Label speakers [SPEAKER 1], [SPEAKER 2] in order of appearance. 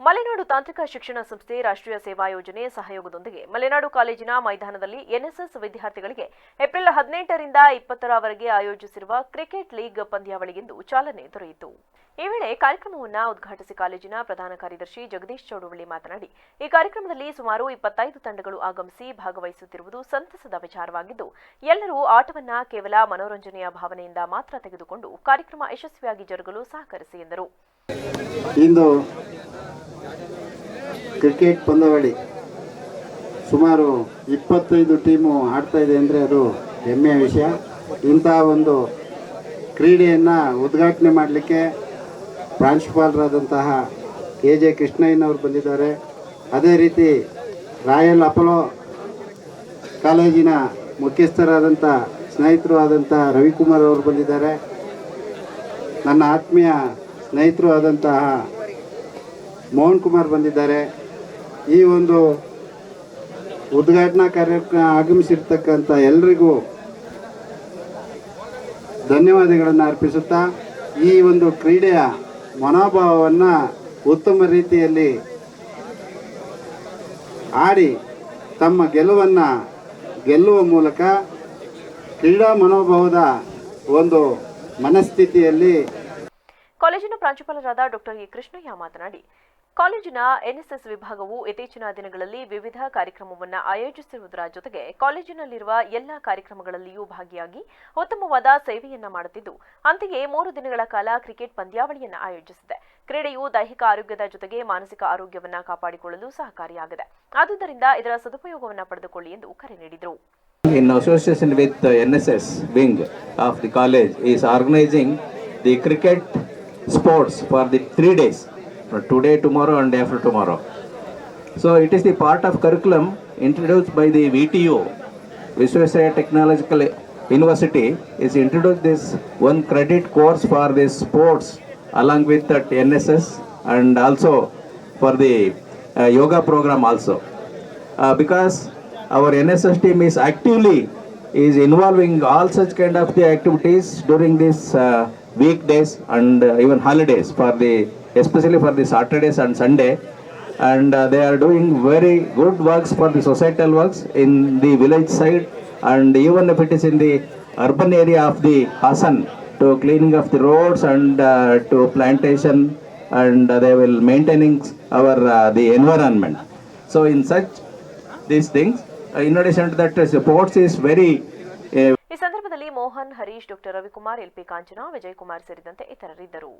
[SPEAKER 1] ಮಲೆನಾಡು ತಾಂತ್ರಿಕ ಶಿಕ್ಷಣ ಸಂಸ್ಥೆ ರಾಷ್ಟ್ರೀಯ ಸೇವಾ ಯೋಜನೆ ಸಹಯೋಗದೊಂದಿಗೆ ಮಲೆನಾಡು ಕಾಲೇಜಿನ ಮೈದಾನದಲ್ಲಿ ಎನ್ಎಸ್ಎಸ್ ವಿದ್ಯಾರ್ಥಿಗಳಿಗೆ ಏಪ್ರಿಲ್ ಹದಿನೆಂಟರಿಂದ ಇಪ್ಪತ್ತರವರೆಗೆ ಆಯೋಜಿಸಿರುವ ಕ್ರಿಕೆಟ್ ಲೀಗ್ ಪಂದ್ಯಾವಳಿಗೆಂದು ಚಾಲನೆ ದೊರೆಯಿತು. ಈ ವೇಳೆ ಕಾರ್ಯಕ್ರಮವನ್ನು ಉದ್ಘಾಟಿಸಿ ಕಾಲೇಜಿನ ಪ್ರಧಾನ ಕಾರ್ಯದರ್ಶಿ ಜಗದೀಶ್ ಚೌಡವಳ್ಳಿ ಮಾತನಾಡಿ, ಈ ಕಾರ್ಯಕ್ರಮದಲ್ಲಿ ಸುಮಾರು ಇಪ್ಪತ್ತೈದು ತಂಡಗಳು ಆಗಮಿಸಿ ಭಾಗವಹಿಸುತ್ತಿರುವುದು ಸಂತಸದ ವಿಚಾರವಾಗಿದ್ದು, ಎಲ್ಲರೂ ಆಟವನ್ನ ಕೇವಲ ಮನೋರಂಜನೆಯ ಭಾವನೆಯಿಂದ ಮಾತ್ರ ತೆಗೆದುಕೊಂಡು ಕಾರ್ಯಕ್ರಮ ಯಶಸ್ವಿಯಾಗಿ ಜರುಗಲು ಸಹಕರಿಸಿ ಎಂದರು.
[SPEAKER 2] ಇಂದು ಕ್ರಿಕೆಟ್ ಪಂದ್ಯಾವಳಿ ಸುಮಾರು ಇಪ್ಪತ್ತೈದು ಟೀಮು ಆಡ್ತಾ ಇದೆ ಅಂದರೆ ಅದು ಹೆಮ್ಮೆಯ ವಿಷಯ. ಇಂತಹ ಒಂದು ಕ್ರೀಡೆಯನ್ನು ಉದ್ಘಾಟನೆ ಮಾಡಲಿಕ್ಕೆ ಪ್ರಾಂಶುಪಾಲರಾದಂತಹ ಕೆ ಜೆ ಕೃಷ್ಣಯ್ಯನವರು ಬಂದಿದ್ದಾರೆ. ಅದೇ ರೀತಿ ರಾಯಲ್ ಅಪೋಲೋ ಕಾಲೇಜಿನ ಮುಖ್ಯಸ್ಥರಾದಂಥ ಸ್ನೇಹಿತರು ಆದಂಥ ರವಿಕುಮಾರ್ ಅವರು ಬಂದಿದ್ದಾರೆ. ನನ್ನ ಆತ್ಮೀಯ ಸ್ನೇಹಿತರು ಆದಂತಹ ಮೋಹನ್ ಕುಮಾರ್ ಬಂದಿದ್ದಾರೆ. ಈ ಒಂದು ಉದ್ಘಾಟನಾ ಕಾರ್ಯಕ್ರಮ ಆಗಮಿಸಿರ್ತಕ್ಕಂಥ ಎಲ್ರಿಗೂ ಧನ್ಯವಾದಗಳನ್ನು ಅರ್ಪಿಸುತ್ತಾ, ಈ ಒಂದು ಕ್ರೀಡೆಯ ಮನೋಭಾವವನ್ನು ಉತ್ತಮ ರೀತಿಯಲ್ಲಿ ಆಡಿ ತಮ್ಮ ಗೆಲುವನ್ನು ಗೆಲ್ಲುವ ಮೂಲಕ ಕ್ರೀಡಾ ಮನೋಭಾವದ ಒಂದು ಮನಸ್ಥಿತಿಯಲ್ಲಿ
[SPEAKER 1] ಕಾಲೇಜಿನ ಪ್ರಾಂಶುಪಾಲರಾದ ಡಾಕ್ಟರ್ ಎ ಕೃಷ್ಣಯ್ಯ ಮಾತನಾಡಿ, ಕಾಲೇಜಿನ ಎನ್ಎಸ್ಎಸ್ ವಿಭಾಗವು ಇತ್ತೀಚಿನ ದಿನಗಳಲ್ಲಿ ವಿವಿಧ ಕಾರ್ಯಕ್ರಮವನ್ನು ಆಯೋಜಿಸಿರುವುದರ ಜೊತೆಗೆ ಕಾಲೇಜಿನಲ್ಲಿರುವ ಎಲ್ಲ ಕಾರ್ಯಕ್ರಮಗಳಲ್ಲಿಯೂ ಭಾಗಿಯಾಗಿ ಉತ್ತಮವಾದ ಸೇವೆಯನ್ನ ಮಾಡುತ್ತಿದ್ದು, ಅಂತೆಯೇ ಮೂರು ದಿನಗಳ ಕಾಲ ಕ್ರಿಕೆಟ್ ಪಂದ್ಯಾವಳಿಯನ್ನು ಆಯೋಜಿಸಿದೆ. ಕ್ರೀಡೆಯು ದೈಹಿಕ ಆರೋಗ್ಯದ ಜೊತೆಗೆ ಮಾನಸಿಕ ಆರೋಗ್ಯವನ್ನ ಕಾಪಾಡಿಕೊಳ್ಳಲು ಸಹಕಾರಿಯಾಗಿದೆ. ಆದುದರಿಂದ ಇದರ ಸದುಪಯೋಗವನ್ನು ಪಡೆದುಕೊಳ್ಳಿ ಎಂದು ಕರೆ ನೀಡಿದರು.
[SPEAKER 3] Association with the NSS the college is organizing the cricket sports for the three days today tomorrow and after tomorrow. So it is the part of curriculum introduced by the VTU Visvesvaraya Technological University is introduced this one credit course for the sports along with that NSS and also for the uh, yoga program also. Uh, because our NSS team is actively is involving all such kind of the activities during this uh, weekdays and uh, even holidays for the especially for the Saturdays and Sunday and uh, they are doing very good works for the societal works in the village side and even if it is in the urban area of the Hassan to cleaning of the roads and uh, to plantation and uh, they will maintaining our uh, the environment so in such these things. Uh, in addition to that, uh, sports is very
[SPEAKER 1] ಸಂದರ್ಭದಲ್ಲಿ Mohan Harish doctor Ravikumar LP Kanchana Vijayakumar ಸೇರಿದಂತೆ ಇತರರಿದ್ದರು.